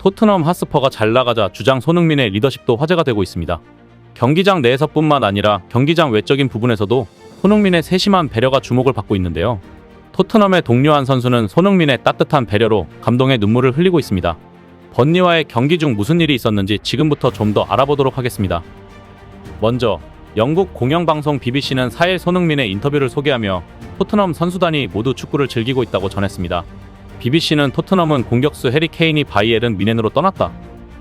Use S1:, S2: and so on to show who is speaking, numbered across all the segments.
S1: 토트넘 하스퍼가 잘 나가자 주장 손흥민의 리더십도 화제가 되고 있습니다. 경기장 내에서뿐만 아니라 경기장 외적인 부분에서도 손흥민의 세심한 배려가 주목을 받고 있는데요. 토트넘의 동료 한 선수는 손흥민의 따뜻한 배려로 감동의 눈물을 흘리고 있습니다. 번니와의 경기 중 무슨 일이 있었는지 지금부터 좀 더 알아보도록 하겠습니다. 먼저 영국 공영방송 BBC는 4일 손흥민의 인터뷰를 소개하며 토트넘 선수단이 모두 축구를 즐기고 있다고 전했습니다. BBC는 토트넘은 공격수 해리 케인이 바이에른 미넨으로 떠났다.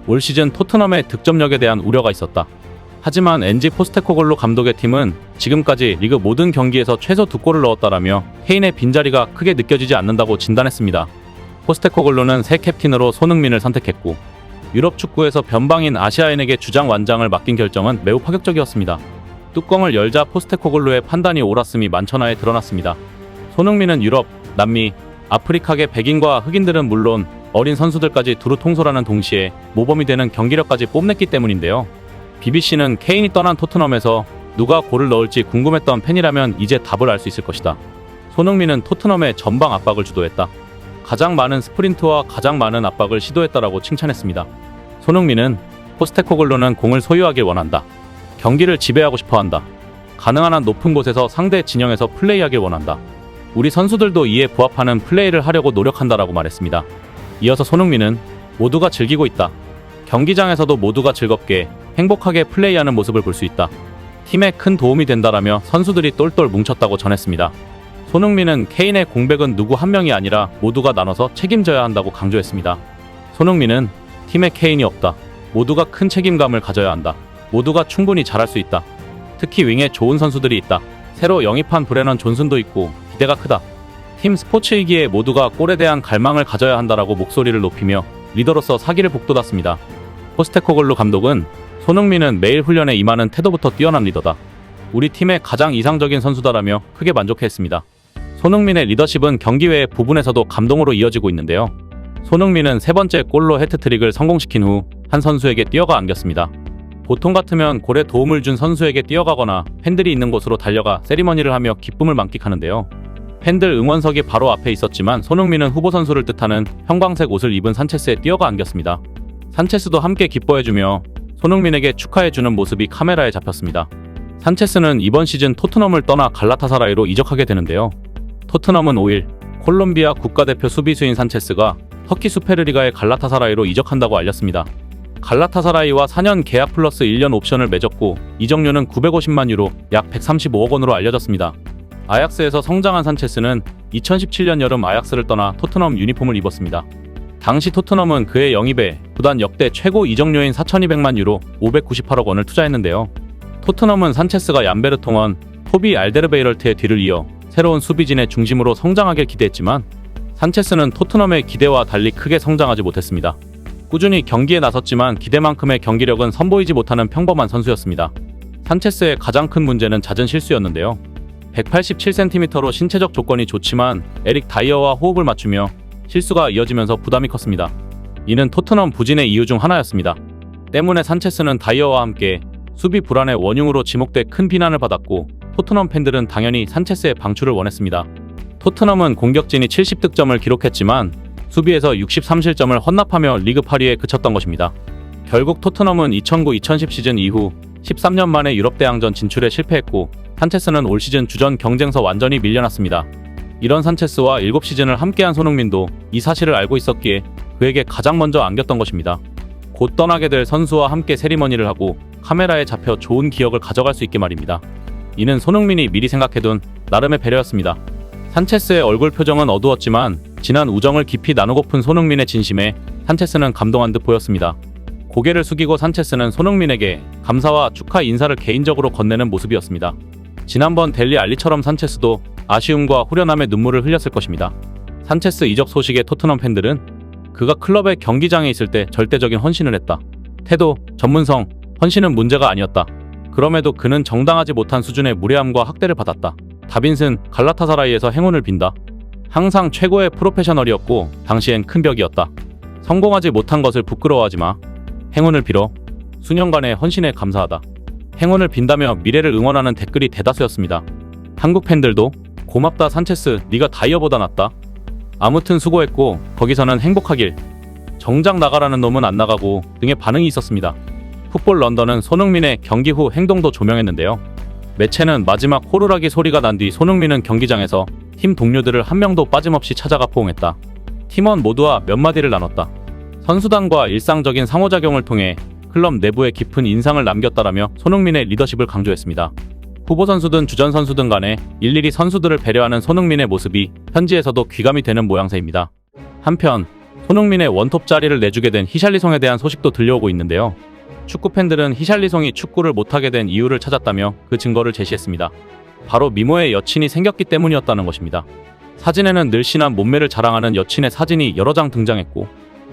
S1: 올 시즌 토트넘의 득점력에 대한 우려가 있었다. 하지만 엔지 포스테코글로 감독의 팀은 지금까지 리그 모든 경기에서 최소 두 골을 넣었다라며 케인의 빈자리가 크게 느껴지지 않는다고 진단했습니다. 포스테코글로는 새 캡틴으로 손흥민을 선택했고 유럽 축구에서 변방인 아시아인에게 주장 완장을 맡긴 결정은 매우 파격적이었습니다. 뚜껑을 열자 포스테코글로의 판단이 옳았음이 만천하에 드러났습니다. 손흥민은 유럽, 남미, 아프리카계 백인과 흑인들은 물론 어린 선수들까지 두루 통솔하는 동시에 모범이 되는 경기력까지 뽐냈기 때문인데요. BBC는 케인이 떠난 토트넘에서 누가 골을 넣을지 궁금했던 팬이라면 이제 답을 알 수 있을 것이다. 손흥민은 토트넘의 전방 압박을 주도했다. 가장 많은 스프린트와 가장 많은 압박을 시도했다라고 칭찬했습니다. 손흥민은 포스테코글로는 공을 소유하길 원한다. 경기를 지배하고 싶어 한다. 가능한 한 높은 곳에서 상대 진영에서 플레이하길 원한다. 우리 선수들도 이에 부합하는 플레이를 하려고 노력한다라고 말했습니다. 이어서 손흥민은 모두가 즐기고 있다. 경기장에서도 모두가 즐겁게 행복하게 플레이하는 모습을 볼 수 있다. 팀에 큰 도움이 된다라며 선수들이 똘똘 뭉쳤다고 전했습니다. 손흥민은 케인의 공백은 누구 한 명이 아니라 모두가 나눠서 책임져야 한다고 강조했습니다. 손흥민은 팀에 케인이 없다. 모두가 큰 책임감을 가져야 한다. 모두가 충분히 잘할 수 있다. 특히 윙에 좋은 선수들이 있다. 새로 영입한 브레넌 존슨도 있고 기대가 크다. 팀 스포츠이기에 모두가 골에 대한 갈망을 가져야 한다라고 목소리를 높이며 리더로서 사기를 북돋았습니다. 포스테코글루 감독은 손흥민은 매일 훈련에 임하는 태도부터 뛰어난 리더다. 우리 팀의 가장 이상적인 선수다라며 크게 만족했습니다. 손흥민의 리더십은 경기 외의 부분에서도 감동으로 이어지고 있는데요. 손흥민은 세 번째 골로 해트트릭을 성공시킨 후 한 선수에게 뛰어가 안겼습니다. 보통 같으면 골에 도움을 준 선수에게 뛰어가거나 팬들이 있는 곳으로 달려가 세리머니를 하며 기쁨을 만끽하는데요. 팬들 응원석이 바로 앞에 있었지만 손흥민은 후보 선수를 뜻하는 형광색 옷을 입은 산체스에 뛰어가 안겼습니다. 산체스도 함께 기뻐해주며 손흥민에게 축하해주는 모습이 카메라에 잡혔습니다. 산체스는 이번 시즌 토트넘을 떠나 갈라타사라이로 이적하게 되는데요. 토트넘은 5일 콜롬비아 국가대표 수비수인 산체스가 터키 수페르리가의 갈라타사라이로 이적한다고 알렸습니다. 갈라타사라이와 4년 계약 플러스 1년 옵션을 맺었고 이적료는 950만 유로 약 135억 원으로 알려졌습니다. 아약스에서 성장한 산체스는 2017년 여름 아약스를 떠나 토트넘 유니폼을 입었습니다. 당시 토트넘은 그의 영입에 구단 역대 최고 이적료인 4,200만 유로 598억 원을 투자했는데요. 토트넘은 산체스가 얀베르통원, 토비 알데르베이럴트의 뒤를 이어 새로운 수비진의 중심으로 성장하길 기대했지만 산체스는 토트넘의 기대와 달리 크게 성장하지 못했습니다. 꾸준히 경기에 나섰지만 기대만큼의 경기력은 선보이지 못하는 평범한 선수였습니다. 산체스의 가장 큰 문제는 잦은 실수였는데요. 187cm로 신체적 조건이 좋지만 에릭 다이어와 호흡을 맞추며 실수가 이어지면서 부담이 컸습니다. 이는 토트넘 부진의 이유 중 하나였습니다. 때문에 산체스는 다이어와 함께 수비 불안의 원흉으로 지목돼 큰 비난을 받았고 토트넘 팬들은 당연히 산체스의 방출을 원했습니다. 토트넘은 공격진이 70득점을 기록했지만 수비에서 63실점을 헌납하며 리그 8위에 그쳤던 것입니다. 결국 토트넘은 2009-2010 시즌 이후 13년 만에 유럽 대항전 진출에 실패했고 산체스는 올 시즌 주전 경쟁서 완전히 밀려났습니다. 이런 산체스와 7시즌을 함께한 손흥민도 이 사실을 알고 있었기에 그에게 가장 먼저 안겼던 것입니다. 곧 떠나게 될 선수와 함께 세리머니를 하고 카메라에 잡혀 좋은 기억을 가져갈 수 있게 말입니다. 이는 손흥민이 미리 생각해둔 나름의 배려였습니다. 산체스의 얼굴 표정은 어두웠지만 지난 우정을 깊이 나누고픈 손흥민의 진심에 산체스는 감동한 듯 보였습니다. 고개를 숙이고 산체스는 손흥민에게 감사와 축하 인사를 개인적으로 건네는 모습이었습니다. 지난번 델리 알리처럼 산체스도 아쉬움과 후련함의 눈물을 흘렸을 것입니다. 산체스 이적 소식에 토트넘 팬들은 그가 클럽의 경기장에 있을 때 절대적인 헌신을 했다. 태도, 전문성, 헌신은 문제가 아니었다. 그럼에도 그는 정당하지 못한 수준의 무례함과 학대를 받았다. 다빈슨 갈라타사라이에서 행운을 빈다. 항상 최고의 프로페셔널이었고 당시엔 큰 벽이었다. 성공하지 못한 것을 부끄러워하지 마. 행운을 빌어. 수년간의 헌신에 감사하다. 행운을 빈다며 미래를 응원하는 댓글이 대다수였습니다. 한국 팬들도 고맙다 산체스 네가 다이어보다 낫다. 아무튼 수고했고 거기서는 행복하길. 정작 나가라는 놈은 안 나가고 등의 반응이 있었습니다. 풋볼 런던은 손흥민의 경기 후 행동도 조명했는데요. 매체는 마지막 호루라기 소리가 난 뒤 손흥민은 경기장에서 팀 동료들을 한 명도 빠짐없이 찾아가 포옹했다. 팀원 모두와 몇 마디를 나눴다. 선수단과 일상적인 상호작용을 통해 클럽 내부에 깊은 인상을 남겼다라며 손흥민의 리더십을 강조했습니다. 후보 선수든 주전 선수든 간에 일일이 선수들을 배려하는 손흥민의 모습이 현지에서도 귀감이 되는 모양새입니다. 한편 손흥민의 원톱 자리를 내주게 된 히샬리송에 대한 소식도 들려오고 있는데요. 축구 팬들은 히샬리송이 축구를 못하게 된 이유를 찾았다며 그 증거를 제시했습니다. 바로 미모의 여친이 생겼기 때문이었다는 것입니다. 사진에는 늘씬한 몸매를 자랑하는 여친의 사진이 여러 장 등장했고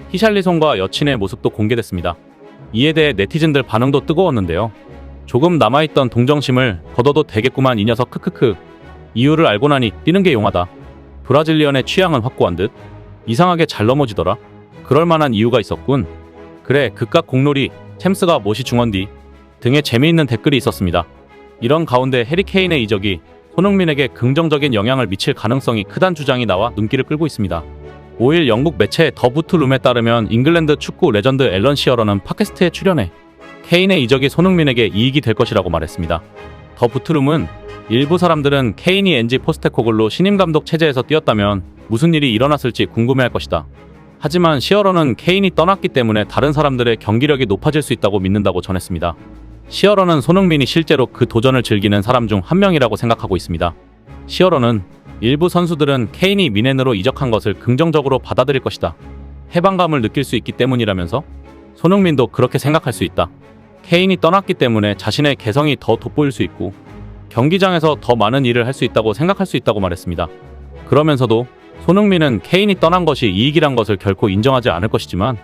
S1: 히샬리송과 여친의 모습도 공개됐습니다. 이에 대해 네티즌들 반응도 뜨거웠는데요. 조금 남아있던 동정심을 걷어도 되겠구만 이 녀석 크크크 이유를 알고 나니 뛰는 게 용하다. 브라질리언의 취향은 확고한 듯 이상하게 잘 넘어지더라. 그럴 만한 이유가 있었군. 그래 극각 공놀이 챔스가 못이 중원디 등의 재미있는 댓글이 있었습니다. 이런 가운데 해리 케인의 이적이 손흥민에게 긍정적인 영향을 미칠 가능성이 크단 주장이 나와 눈길을 끌고 있습니다. 5일 영국 매체 더 부트룸에 따르면 잉글랜드 축구 레전드 앨런 시어러는 팟캐스트에 출연해 케인의 이적이 손흥민에게 이익이 될 것이라고 말했습니다. 더 부트룸은 일부 사람들은 케인이 엔지 포스테코글로 신임 감독 체제에서 뛰었다면 무슨 일이 일어났을지 궁금해할 것이다. 하지만 시어러는 케인이 떠났기 때문에 다른 사람들의 경기력이 높아질 수 있다고 믿는다고 전했습니다. 시어러는 손흥민이 실제로 그 도전을 즐기는 사람 중 한 명이라고 생각하고 있습니다. 시어러는 일부 선수들은 케인이 미넨으로 이적한 것을 긍정적으로 받아들일 것이다. 해방감을 느낄 수 있기 때문이라면서 손흥민도 그렇게 생각할 수 있다. 케인이 떠났기 때문에 자신의 개성이 더 돋보일 수 있고 경기장에서 더 많은 일을 할 수 있다고 생각할 수 있다고 말했습니다. 그러면서도 손흥민은 케인이 떠난 것이 이익이란 것을 결코 인정하지 않을 것이지만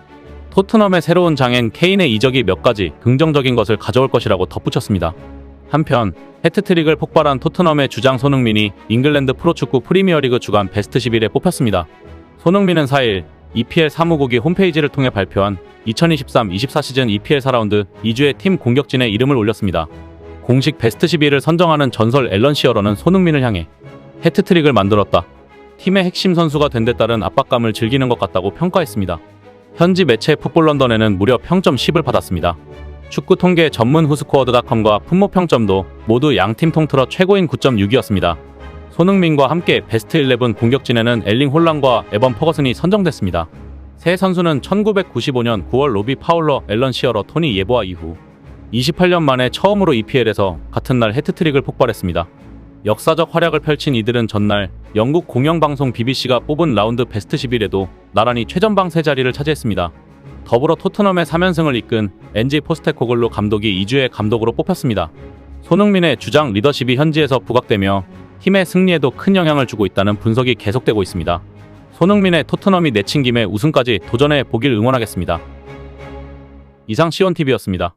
S1: 토트넘의 새로운 장엔 케인의 이적이 몇 가지 긍정적인 것을 가져올 것이라고 덧붙였습니다. 한편 해트트릭을 폭발한 토트넘의 주장 손흥민이 잉글랜드 프로축구 프리미어리그 주간 베스트 11에 뽑혔습니다. 손흥민은 4일 EPL 사무국이 홈페이지를 통해 발표한 2023-24 시즌 EPL 4라운드 2주의 팀 공격진의 이름을 올렸습니다. 공식 베스트 11을 선정하는 전설 앨런 시어러는 손흥민을 향해 해트트릭을 만들었다. 팀의 핵심 선수가 된 데 따른 압박감을 즐기는 것 같다고 평가했습니다. 현지 매체 풋볼 런던에는 무려 평점 10을 받았습니다. 축구 통계 전문 후스코어드닷컴과 품모 평점도 모두 양팀 통틀어 최고인 9.6이었습니다. 손흥민과 함께 베스트 11 공격진에는 엘링 홀란과 에번 퍼거슨이 선정됐습니다. 세 선수는 1995년 9월 로비 파울러, 앨런 시어러, 토니 예보아 이후 28년 만에 처음으로 EPL에서 같은 날 해트트릭을 폭발했습니다. 역사적 활약을 펼친 이들은 전날 영국 공영방송 BBC가 뽑은 라운드 베스트 11에도 나란히 최전방 세 자리를 차지했습니다. 더불어 토트넘의 3연승을 이끈 엔지 포스테코글로 감독이 2주의 감독으로 뽑혔습니다. 손흥민의 주장 리더십이 현지에서 부각되며 팀의 승리에도 큰 영향을 주고 있다는 분석이 계속되고 있습니다. 손흥민의 토트넘이 내친 김에 우승까지 도전해 보길 응원하겠습니다. 이상 시온TV였습니다.